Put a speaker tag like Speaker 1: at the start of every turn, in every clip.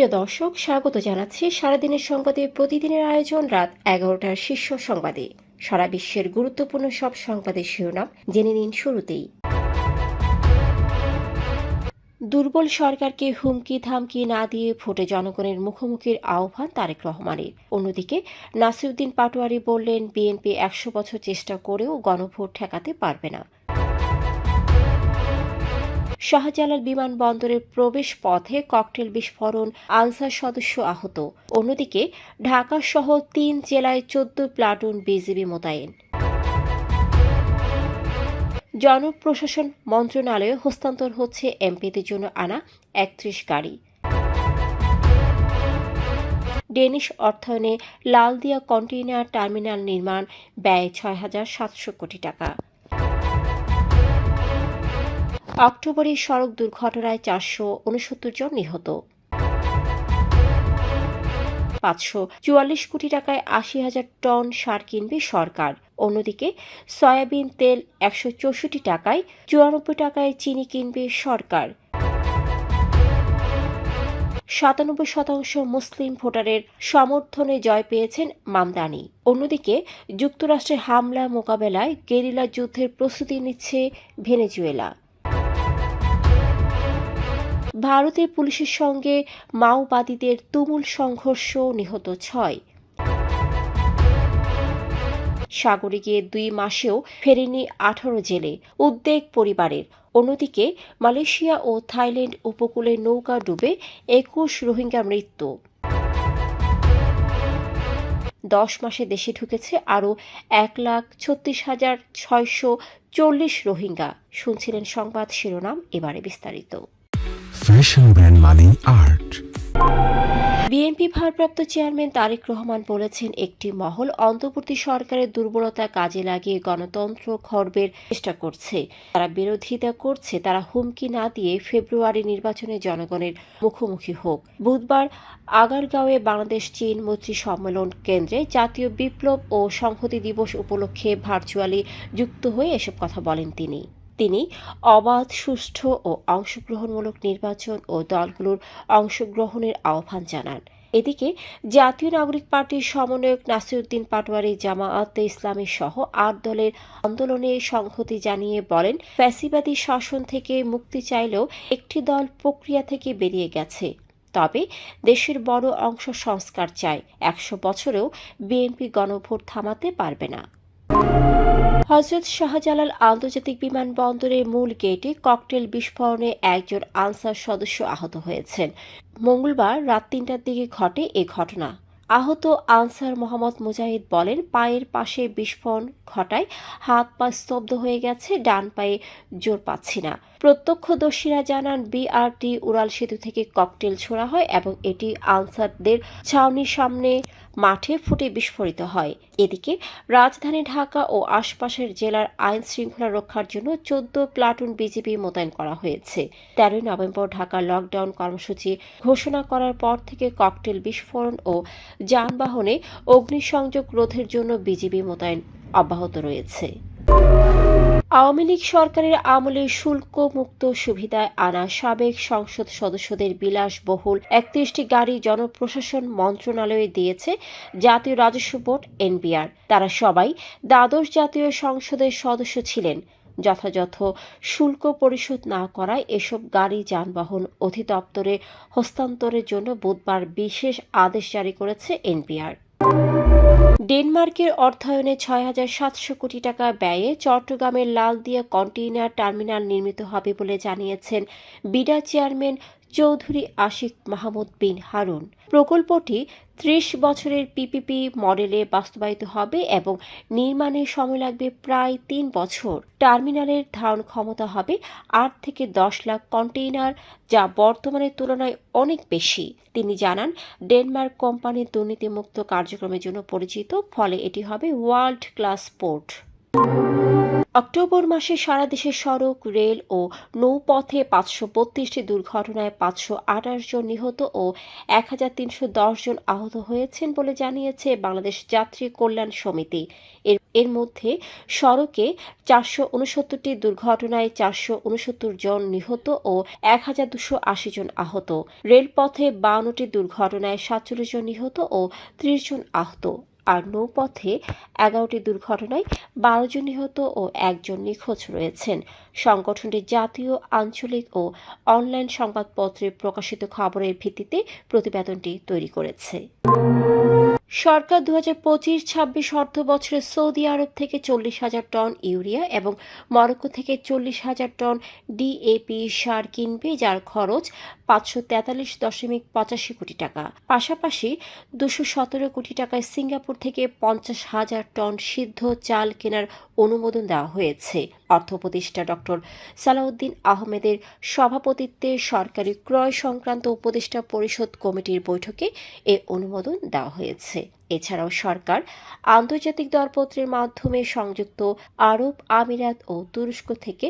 Speaker 1: প্রিয় দর্শক, স্বাগত জানাচ্ছি সারাদিনের সংবাদে। প্রতিদিনের আয়োজন রাত এগারোটার শীর্ষ সংবাদে। সারা বিশ্বের গুরুত্বপূর্ণ সব সংবাদের শিরোনাম জেনে নিন শুরুতেই। দুর্বল সরকারকে হুমকি থামকি না দিয়ে ভোটে জনগণের মুখোমুখির আহ্বান তারেক রহমানের। অন্যদিকে, নাসিরুদ্দিন পাটোয়ারি বললেন, বিএনপি একশো বছর চেষ্টা করেও গণভোট ঠেকাতে পারবে না। শাহজালাল বিমানবন্দরের প্রবেশ পথে ককটেল বিস্ফোরণ আনসার সদস্য আহত। অন্যদিকে, ঢাকা সহ তিন জেলায় চোদ্দ প্লাটুন বিজিবি মোতায়েন। জনপ্রশাসন মন্ত্রণালয়ে হস্তান্তর হচ্ছে এমপিদের জন্য আনা একত্রিশ গাড়ি। ডেনিশ অর্থায়নে লালদিয়া কন্টেইনার টার্মিনাল নির্মাণ ব্যয় ছয় হাজার সাতশো কোটি টাকা। অক্টোবরে সড়ক দুর্ঘটনায় চারশো উনসত্তর জন নিহত। পাঁচশো চুয়াল্লিশ কোটি টাকায় আশি হাজার টন সার কিনবে সরকার। অন্যদিকে সয়াবিন তেল একশো চৌষট্টি টাকায় চুরানব্বই টাকায় চিনি কিনবে সরকার। সাতানব্বই শতাংশ মুসলিম ভোটারের সমর্থনে জয় পেয়েছেন মামদানি। অন্যদিকে যুক্তরাষ্ট্রের হামলা মোকাবেলায় গেরিলা যুদ্ধের প্রস্তুতি নিচ্ছে ভেনেজুয়েলা। ভারতের পুলিশের সঙ্গে মাওবাদীদের তুমুল সংঘর্ষ নিহত ছয়। সাগরে গিয়ে দুই মাসেও ফেরেনি আঠারো জেলে। উদ্বেগ পরিবারের। অন্যদিকে মালয়েশিয়া ও থাইল্যান্ড উপকূলে নৌকা ডুবে একুশ রোহিঙ্গা মৃত্যু। দশ মাসে দেশে ঢুকেছে আরও এক লাখ ছত্রিশ হাজার ছয়শো চল্লিশ রোহিঙ্গা। শুনছিলেন সংবাদ শিরোনাম, এবারে বিস্তারিত।
Speaker 2: ফ্যাশন ব্র্যান্ড মানে আর্ট
Speaker 1: বিএনপি ভারপ্রাপ্ত চেয়ারম্যান তারেক রহমান বলেছেন, একটি মহল অন্তর্বর্তী সরকারের দুর্বলতা কাজে লাগিয়ে গণতন্ত্র খর্বের চেষ্টা করছে। তারা বিরোধিতা করছে, তারা হুমকি না দিয়ে ফেব্রুয়ারি নির্বাচনে জনগণের মুখোমুখি হোক। বুধবার আগারগাঁওয়ে বাংলাদেশ চীন মৈত্রী সম্মেলন কেন্দ্রে জাতীয় বিপ্লব ও সংহতি দিবস উপলক্ষে ভার্চুয়ালি যুক্ত হয়ে এসব কথা বলেন তিনি। তিনি অবাধ, সুষ্ঠু ও অংশগ্রহণমূলক নির্বাচন ও দলগুলোর অংশগ্রহণের আহ্বান জানান। এদিকে জাতীয় নাগরিক পার্টির সমন্বয়ক নাসিরুদ্দিন পাটোয়ারি জামায়াতে ইসলামী সহ আট দলের আন্দোলনে সংহতি জানিয়ে বলেন, ফ্যাসিবাদী শাসন থেকে মুক্তি চাইলেও একটি দল প্রক্রিয়া থেকে বেরিয়ে গেছে। তবে দেশের বড় অংশ সংস্কার চায়, একশো বছরেও বিএনপি গণভোট থামাতে পারবে না। হজরত শাহজালাল আন্তর্জাতিক বিমানবন্দরের মূল গেটে ককটেল বিস্ফোরণে একজন আনসার সদস্য আহত হয়েছেন। মঙ্গলবার রাত তিনটার দিকে ঘটে এ ঘটনা। আহত আনসার মোহাম্মদ মুজাহিদ বলেন, পায়ের পাশে বিস্ফোরণ ঘটায় হাত পা স্তব্ধ হয়ে গেছে, ডান পায়ে জোর পাচ্ছি না। প্রত্যক্ষদর্শীরা জানান, বিআরটি উড়াল সেতু থেকে ককটেল ছোড়া হয় এবং এটি আনসারদের ছাউনির সামনে মাঠে ফুটে বিস্ফোরিত হয়। এদিকে রাজধানী ঢাকা ও আশপাশের জেলার আইন শৃঙ্খলা রক্ষার জন্য চোদ্দ প্লাটুন বিজিবি মোতায়েন করা হয়েছে। তেরোই নভেম্বর ঢাকা লকডাউন কর্মসূচি ঘোষণা করার পর থেকে ককটেল বিস্ফোরণ ও যানবাহনে অগ্নিসংযোগ রোধের জন্য বিজিবি মোতায়েন অব্যাহত রয়েছে। আওয়ামী লীগ সরকারের আমলে শুল্ক মুক্ত সুবিধায় আনা সাবেক সংসদ সদস্যদের বিলাসবহুল একত্রিশটি গাড়ি জনপ্রশাসন মন্ত্রণালয়ে দিয়েছে জাতীয় রাজস্ব বোর্ড, এনবিআর। তারা সবাই দ্বাদশ জাতীয় সংসদের সদস্য ছিলেন। যথাযথ শুল্ক পরিশোধ না করায় এসব গাড়ি যানবাহন অধিদপ্তরে হস্তান্তরের জন্য বুধবার বিশেষ আদেশ জারি করেছে এনবিআর। ডেনমার্কের অর্থায়নে ছয় হাজার সাতশো কোটি টাকা ব্যয়ে চট্টগ্রামের লালদিয়া কন্টেইনার টার্মিনাল নির্মিত হবে বলে জানিয়েছেন বিডা চেয়ারম্যান চৌধুরী আশিক মাহমুদ বিন হারুন। প্রকল্পটি ত্রিশ বছরের পিপিপি মডেলে বাস্তবায়িত হবে এবং নির্মাণে সময় লাগবে প্রায় তিন বছর। টার্মিনালের ধারণ ক্ষমতা হবে আট থেকে দশ লাখ কন্টেইনার, যা বর্তমানের তুলনায় অনেক বেশি। তিনি জানান, ডেনমার্ক কোম্পানির দুর্নীতিমুক্ত কার্যক্রমের জন্য পরিচিত, ফলে এটি হবে ওয়ার্ল্ড ক্লাস পোর্ট। অক্টোবর মাসে সারা দেশে সড়ক, রেল ও নৌপথে পাঁচশো বত্রিশটি দুর্ঘটনায় পাঁচশো আঠাশ জন নিহত ও এক হাজার তিনশো দশ জন আহত হয়েছেন বলে জানিয়েছে বাংলাদেশ যাত্রী কল্যাণ সমিতি। এর এর মধ্যে সড়কে চারশো উনসত্তরটি দুর্ঘটনায় চারশো উনসত্তর জন নিহত ও এক হাজার দুশো আশি জন আহত। রেলপথে বাউন্নটি দুর্ঘটনায় সাতচল্লিশ জন নিহত ও ত্রিশ জন আহত। আর নৌপথে এগারোটি দুর্ঘটনায় বারো জন নিহত ও একজন নিখোঁজ রয়েছেন। সংগঠনটি জাতীয়, আঞ্চলিক ও অনলাইন সংবাদপত্রে প্রকাশিত খবরের ভিত্তিতে প্রতিবেদনটি তৈরি করেছে। সরকার দু হাজার পঁচিশ, ছাব্বিশ অর্থ বছরে সৌদি আরব থেকে চল্লিশ হাজার টন ইউরিয়া এবং মরক্কো থেকে চল্লিশ হাজার টন ডিএপি সার কিনবে, যার খরচ পাঁচশো তেতাল্লিশ দশমিক পঁচাশি কোটি টাকা। পাশাপাশি দুশো সতেরো কোটি টাকায় সিঙ্গাপুর থেকে পঞ্চাশ হাজার টন সিদ্ধ চাল কেনার অনুমোদন দেওয়া হয়েছে। অর্থ উপদেষ্টা ডক্টর সালাউদ্দিন আহমেদের সভাপতিত্বে সরকারি ক্রয় সংক্রান্ত উপদেষ্টা পরিষদ কমিটির বৈঠকে এ অনুমোদন দেওয়া হয়েছে। এছাড়াও সরকার আন্তর্জাতিক দরপত্রের মাধ্যমে সংযুক্ত আরব আমিরাত ও তুরস্ক থেকে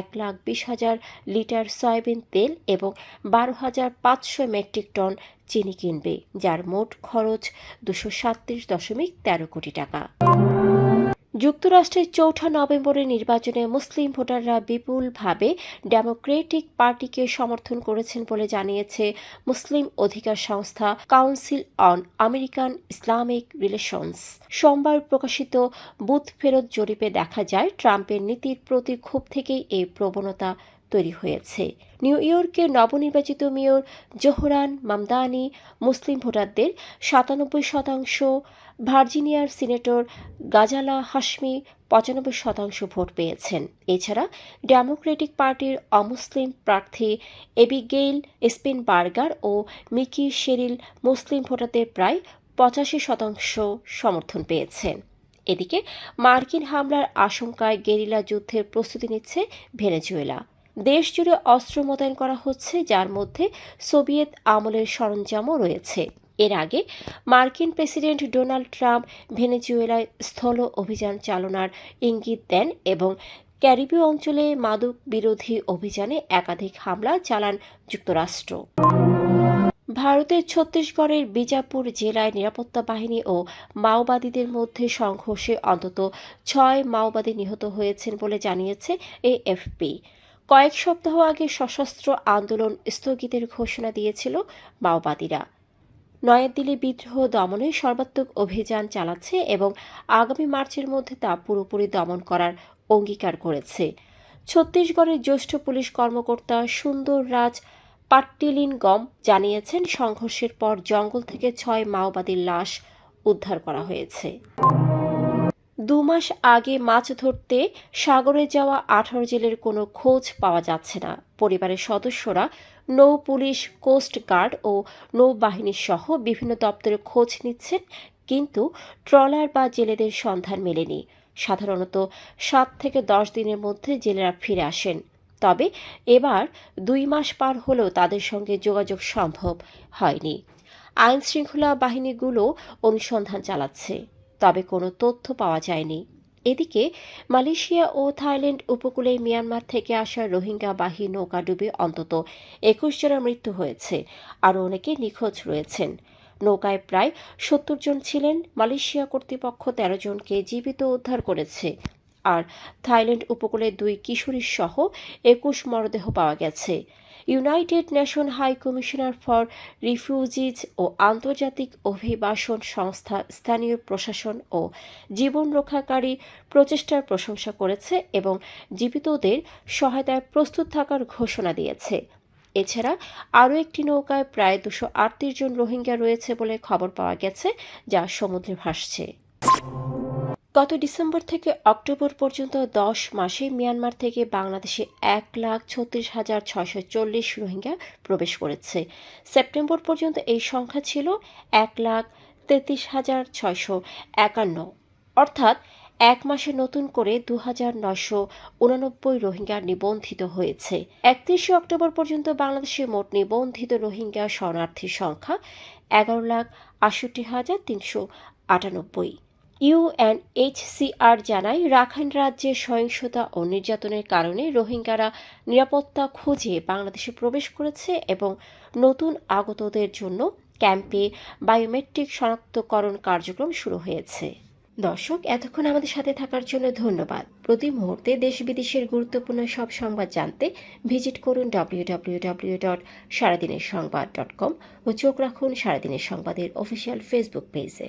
Speaker 1: এক লাখ বিশ হাজার লিটার সয়াবিন তেল এবং বারো হাজার পাঁচশো মেট্রিক টন চিনি কিনবে, যার মোট খরচ দুশো সাতত্রিশ দশমিক তেরো কোটি টাকা। যুক্তরাষ্ট্রের চৌঠা নভেম্বরের নির্বাচনে মুসলিম ভোটাররা বিপুলভাবে ডেমোক্রেটিক পার্টিকে সমর্থন করেছেন বলে জানিয়েছে মুসলিম অধিকার সংস্থা Council on American Islamic Relations. সোমবার প্রকাশিত বুথ ফেরত জরিপে দেখা যায়, ট্রাম্পের নীতির প্রতি ক্ষোভ থেকেই এই প্রবণতা তৈরি হয়েছে। নিউ ইয়র্কের নবনির্বাচিত মেয়র জোহরান মামদানি মুসলিম ভোটারদের সাতানব্বই শতাংশ, ভার্জিনিয়ার সিনেটর গাজালা হাশমি পঁচানব্বই শতাংশ ভোট পেয়েছেন। এছাড়া ডেমোক্রেটিক পার্টির অমুসলিম প্রার্থী এবিগেইল স্পিনবার্গার ও মিকি শেরিল মুসলিম ভোটারদের প্রায় পঁচাশি শতাংশ সমর্থন পেয়েছেন। এদিকে মার্কিন হামলার আশঙ্কায় গেরিলা যুদ্ধের প্রস্তুতি নিচ্ছে ভেনেজুয়েলা। দেশ জুড়ে অস্ত্র মোতায়েন করা হচ্ছে, যার মধ্যে সোভিয়েত আমলের সরঞ্জামও রয়েছে। এর আগে মার্কিন প্রেসিডেন্ট ডোনাল্ড ট্রাম্প ভেনেজুয়েলায় স্থল অভিযান চালনার ইঙ্গিত দেন এবং ক্যারিবীয় অঞ্চলে মাদক বিরোধী অভিযানে একাধিক হামলা চালান যুক্তরাষ্ট্র। ভারতের ছত্তিশগড়ের বিজাপুর জেলায় নিরাপত্তা বাহিনী ও মাওবাদীদের মধ্যে সংঘর্ষে অন্তত ছয় মাওবাদী নিহত হয়েছেন বলে জানিয়েছে এএফপি। কয়েক সপ্তাহ আগে সশস্ত্র আন্দোলন স্থগিতের ঘোষণা দিয়েছিল মাওবাদীরা। নয়াদিল্লি বিদ্রোহ দমনে সর্বাত্মক অভিযান চালাচ্ছে এবং আগামী মার্চের মধ্যে তা পুরোপুরি দমন করার অঙ্গীকার করেছে। ছত্তিশগড়ের জ্যেষ্ঠ পুলিশ কর্মকর্তা সুন্দর রাজ পাট্টিলিনগম জানিয়েছেন, সংঘর্ষের পর জঙ্গল থেকে ছয় মাওবাদীর লাশ উদ্ধার করা হয়েছে। দু মাস আগে মাছ ধরতে সাগরে যাওয়া আঠারো জেলের কোনো খোঁজ পাওয়া যাচ্ছে না। পরিবারের সদস্যরা নৌ পুলিশ, কোস্ট গার্ড ও নৌবাহিনী সহ বিভিন্ন দপ্তরে খোঁজ নিচ্ছেন, কিন্তু ট্রলার বা জেলেদের সন্ধান মেলেনি। সাধারণত সাত থেকে দশ দিনের মধ্যে জেলেরা ফিরে আসেন। তবে এবার দুই মাস পার হলেও তাদের সঙ্গে যোগাযোগ সম্ভব হয়নি। আইন শৃঙ্খলা বাহিনীগুলো অনুসন্ধান চালাচ্ছে। তবে কোনো তথ্য পাওয়া যায়নি। এদিকে মালয়েশিয়া ও থাইল্যান্ড উপকূলে মিয়ানমার থেকে আসা রোহিঙ্গা বাহী নৌকা ডুবে অন্তত একুশ জনের মৃত্যু হয়েছে। আরও অনেকে নিখোঁজ রয়েছেন। নৌকায় প্রায় সত্তর জন ছিলেন। মালয়েশিয়া কর্তৃপক্ষ তেরো জনকে জীবিত উদ্ধার করেছে। আর থাইল্যান্ড উপকূলে দুই কিশোরীর সহ একুশ মরদেহ পাওয়া গেছে। United Nation High Commissioner for Refugees ও আন্তর্জাতিক অভিবাসন সংস্থা স্থানীয় প্রশাসন ও জীবন রক্ষাকারী প্রচেষ্টার প্রশংসা করেছে এবং জীবিতদের সহায়তায় প্রস্তুত থাকার ঘোষণা দিয়েছে। এছাড়া আরও একটি নৌকায় প্রায় দুশো জন রোহিঙ্গা রয়েছে বলে খবর পাওয়া গেছে, যা সমুদ্রে ভাসছে। গত ডিসেম্বর থেকে অক্টোবর পর্যন্ত দশ মাসে মিয়ানমার থেকে বাংলাদেশে এক লাখ ছত্রিশ হাজার ছয়শো চল্লিশ রোহিঙ্গা প্রবেশ করেছে। সেপ্টেম্বর পর্যন্ত এই সংখ্যা ছিল এক লাখ তেত্রিশ হাজার ছয়শো একান্ন। অর্থাৎ এক মাসে নতুন করে দু হাজার নয়শো উনানব্বই রোহিঙ্গা নিবন্ধিত হয়েছে। একত্রিশে অক্টোবর পর্যন্ত বাংলাদেশে মোট নিবন্ধিত রোহিঙ্গা শরণার্থীর সংখ্যা এগারো লাখ আটষট্টি হাজার তিনশো আটানব্বই। ইউএনএইচসিআর জানায়, রাখাইন রাজ্যে সহিংসতা ও নির্যাতনের কারণে রোহিঙ্গারা নিরাপত্তা খুঁজে বাংলাদেশে প্রবেশ করেছে এবং নতুন আগতদের জন্য ক্যাম্পে বায়োমেট্রিক শনাক্তকরণ কার্যক্রম শুরু হয়েছে। দর্শক, এতক্ষণ আমাদের সাথে থাকার জন্য ধন্যবাদ। প্রতি মুহূর্তে দেশ বিদেশের গুরুত্বপূর্ণ সব সংবাদ জানতে ভিজিট করুন ডাব্লিউ ডট সারাদিনের সংবাদ ডট কম ও চোখ রাখুন সারাদিনের সংবাদের অফিসিয়াল ফেসবুক পেজে।